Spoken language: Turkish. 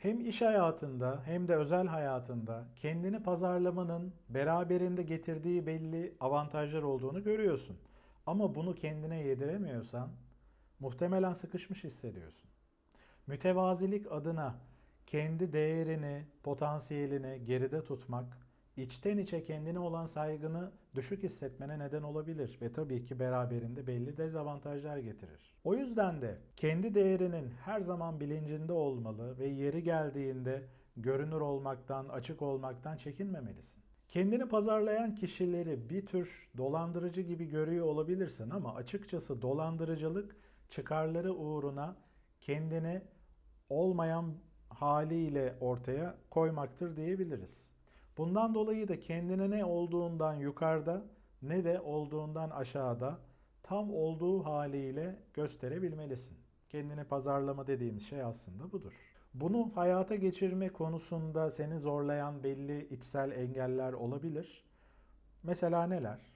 Hem iş hayatında hem de özel hayatında kendini pazarlamanın beraberinde getirdiği belli avantajlar olduğunu görüyorsun. Ama bunu kendine yediremiyorsan muhtemelen sıkışmış hissediyorsun. Mütevazilik adına kendi değerini, potansiyelini geride tutmak, içten içe kendine olan saygını düşük hissetmene neden olabilir ve tabii ki beraberinde belli dezavantajlar getirir. O yüzden de kendi değerinin her zaman bilincinde olmalı ve yeri geldiğinde görünür olmaktan, açık olmaktan çekinmemelisin. Kendini pazarlayan kişileri bir tür dolandırıcı gibi görüyor olabilirsin ama açıkçası dolandırıcılık çıkarları uğruna kendini olmayan haliyle ortaya koymaktır diyebiliriz. Bundan dolayı da kendine ne olduğundan yukarıda ne de olduğundan aşağıda tam olduğu haliyle gösterebilmelisin. Kendini pazarlama dediğimiz şey aslında budur. Bunu hayata geçirme konusunda seni zorlayan belli içsel engeller olabilir. Mesela neler?